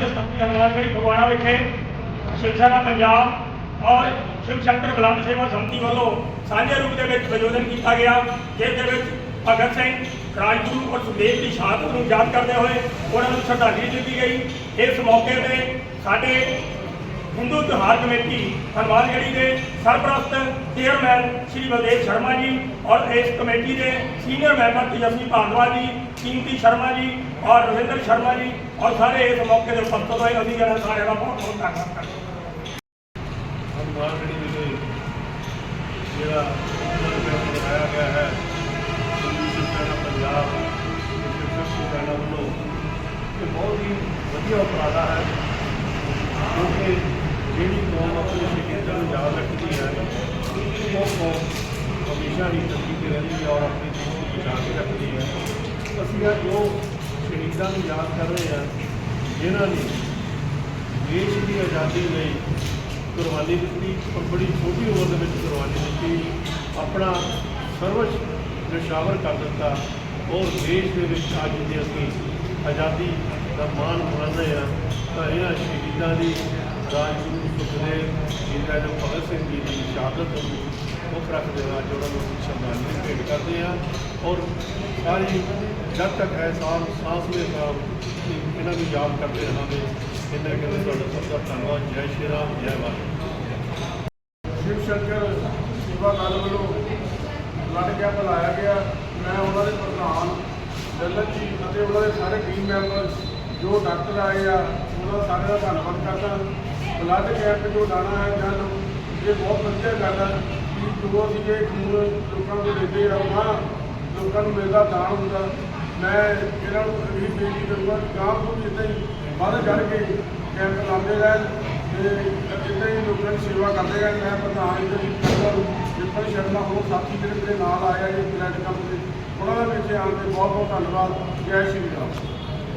ਲੁਧਿਆਣਾ ਵਿਖੇ ਸ਼ਿਵ ਸੈਨਾ ਪੰਜਾਬ ਔਰ ਸ਼ਿਵ ਸ਼ੰਕਰ ਗੁਲਾਮ ਸੇਵਾ ਸੰਮਤੀ ਵੱਲੋਂ ਸਾਂਝੇ ਰੂਪ ਦੇ ਵਿੱਚ ਆਯੋਜਨ ਕੀਤਾ ਗਿਆ, ਜਿਸ ਦੇ ਵਿੱਚ ਭਗਤ ਸਿੰਘ, ਰਾਜਗੁਰੂ ਔਰ ਸੁਖਦੇਵ ਦੀ ਸ਼ਹਾਦਤ ਨੂੰ ਯਾਦ ਕਰਦੇ ਹੋਏ ਉਹਨਾਂ ਨੂੰ ਸ਼ਰਧਾਂਜਲੀ ਦਿੱਤੀ ਗਈ। ਇਸ ਮੌਕੇ ਤੇ ਸਾਡੇ ਹਿੰਦੂ ਤਿਉਹਾਰ ਕਮੇਟੀ ਹਨੂਮਾਨਗੜ੍ਹੀ ਦੇ ਸਰਪ੍ਰਸਤ ਚੇਅਰਮੈਨ ਸ਼੍ਰੀ ਬਲਦੇਵ ਸ਼ਰਮਾ ਜੀ ਔਰ ਇਸ ਕਮੇਟੀ ਦੇ ਸੀਨੀਅਰ ਮੈਂਬਰ ਤੇਜਸਵੀ ਭਾਰਦਵਾਜ ਜੀ, ਕੀਮਤੀ ਸ਼ਰਮਾ ਜੀ ਔਰ ਰਵਿੰਦਰ ਸ਼ਰਮਾ ਜੀ ਔਰ ਸਾਰੇ ਇਸ ਮੌਕੇ ਦੇ ਉਪਸਥਿਤ ਹੋਏ ਅਸੀਂ ਇਹਨਾਂ ਸਾਰਿਆਂ ਦਾ ਬਹੁਤ ਬਹੁਤ ਧੰਨਵਾਦ ਕਰਦੇ ਹਾਂ। ਹਨੂਮਾਨਗੜ੍ਹੀ ਵਿਖੇ ਜਿਹੜਾ ਬਣਾਇਆ ਗਿਆ ਹੈ ਪੰਜਾਬ ਤੇ ਸ਼ਿਵ ਸੈਨਾ ਵੱਲੋਂ, ਇਹ ਬਹੁਤ ਹੀ ਵਧੀਆ ਉਪਰਾਲਾ ਹੈ ਕਿਉਂਕਿ ਜਿਹੜੀ ਕੌਮ ਆਪਣੇ ਸ਼ਹੀਦਾਂ ਨੂੰ ਯਾਦ ਰੱਖਦੀ ਹੈ ਉਹ ਕੌਮ ਹਮੇਸ਼ਾ ਹੀ ਤਰੱਕੀ ਤੇ ਰਹਿੰਦੀ ਹੈ ਔਰ ਆਪਣੀ ਜੀਵਨ ਨੂੰ ਬਚਾ ਕੇ ਰੱਖਦੀ ਹੈ ਅਸੀਂ ਅੱਜ ਉਹ ਸ਼ਹੀਦਾਂ ਨੂੰ ਯਾਦ ਕਰ ਰਹੇ ਹਾਂ ਜਿਨ੍ਹਾਂ ਨੇ ਦੇਸ਼ ਦੀ ਆਜ਼ਾਦੀ ਲਈ ਕੁਰਬਾਨੀ ਦਿੱਤੀ ਪਰ ਬੜੀ ਛੋਟੀ ਉਮਰ ਦੇ ਵਿੱਚ ਕੁਰਬਾਨੀ ਦਿੱਤੀ, ਆਪਣਾ ਸਰਵਜ ਨਿਸ਼ਾਵਰ ਕਰ ਦਿੱਤਾ, ਔਰ ਦੇਸ਼ ਦੇ ਵਿੱਚ ਅੱਜ ਜੇ ਅਸੀਂ ਆਜ਼ਾਦੀ ਦਾ ਮਾਣ ਮਨਾਉਂਦੇ ਹਾਂ ਤਾਂ ਇਹਨਾਂ ਸ਼ਹੀਦਾਂ ਦੀ ਰਾਜਗੁਰੂ ਸੁਖਦੇਵ ਜੀ ਜੋ ਭਗਤ ਸਿੰਘ ਜੀ ਦੀ ਸ਼ਹਾਦਤ ਨੂੰ ਮੁੱਖ ਰੱਖਦੇ ਹਾਂ ਅੱਜ ਉਹਨਾਂ ਨੂੰ ਸ਼ਰਧਾਂਜਲੀ ਭੇਟ ਕਰਦੇ ਹਾਂ। ਔਰ ਸਾਰੀ ਜਦ ਤੱਕ ਹੈ ਸਾਹ ਸਾਂਸ ਦੇ ਸਾਹ ਇਹਨਾਂ ਨੂੰ ਯਾਦ ਕਰਦੇ ਰਹਾਂਗੇ ਇਹਨਾਂ ਕਹਿੰਦੇ ਤੁਹਾਡਾ ਸਭ ਦਾ ਧੰਨਵਾਦ। ਜੈ ਸ਼੍ਰੀ ਰਾਮ, ਜੈ ਵਾਹਿਗੁਰੂ। ਸ਼ਿਵ ਸ਼ੰਕਰ, ਸੇਵਾ ਦਲ ਵੱਲੋਂ ਲੜ ਕੇ ਬੁਲਾਇਆ ਗਿਆ। ਮੈਂ ਉਹਨਾਂ ਦੇ ਪ੍ਰਧਾਨ ਦਲਤ ਜੀ ਅਤੇ ਉਹਨਾਂ ਦੇ ਸਾਰੇ ਟੀਮ ਮੈਂਬਰ ਜੋ ਡਾਕਟਰ ਆਏ ਆ, ਉਹਨਾਂ ਦਾ ਸਾਰਿਆਂ ਦਾ ਧੰਨਵਾਦ ਕਰਦਾ। ਬਲੱਡ ਕੈਂਪ ਜੋ ਲਾਣਾ ਹੈ ਜਾਂ ਇਹ ਬਹੁਤ ਵਧੀਆ ਗੱਲ ਹੈ ਕਿ ਜੋ ਅਸੀਂ ਇਹ ਖੂਨ ਲੋਕਾਂ ਨੂੰ ਦਿੰਦੇ ਆ ਉਹਨਾਂ ਲੋਕਾਂ ਨੂੰ ਮਿਲਦਾ, ਦਾਨ ਹੁੰਦਾ। ਮੈਂ ਇਹਨਾਂ ਨੂੰ ਇਹ ਬੇਨਤੀ ਕਰੂੰਗਾ ਕਿ ਗਾਂ ਤੋਂ ਵੀ ਇਦਾਂ ਹੀ ਵੱਧ ਚੜ੍ਹ ਕੇ ਕੈਂਪ ਲਾਉਂਦੇ ਰਹਿਣ ਤੇ ਇਦਾਂ ਹੀ ਲੋਕਾਂ ਦੀ ਸੇਵਾ ਕਰਦੇ ਰਹਿਣ। ਮੈਂ ਪ੍ਰਧਾਨ ਜੀ ਦੀ ਵਿਪਨ ਸ਼ਰਮਾ ਹੋਰ ਸਾਥੀ ਜਿਹੜੇ ਮੇਰੇ ਨਾਲ ਆਇਆ ਆ ਜੀ, ਬਲੱਡ ਕੈਂਪ ਦੇ, ਉਹਨਾਂ ਦਾ ਵੀ ਇੱਥੇ ਆਉਣ ਤੇ ਬਹੁਤ ਬਹੁਤ ਧੰਨਵਾਦ। ਜੈ ਸ਼੍ਰੀ ਰਾਮ।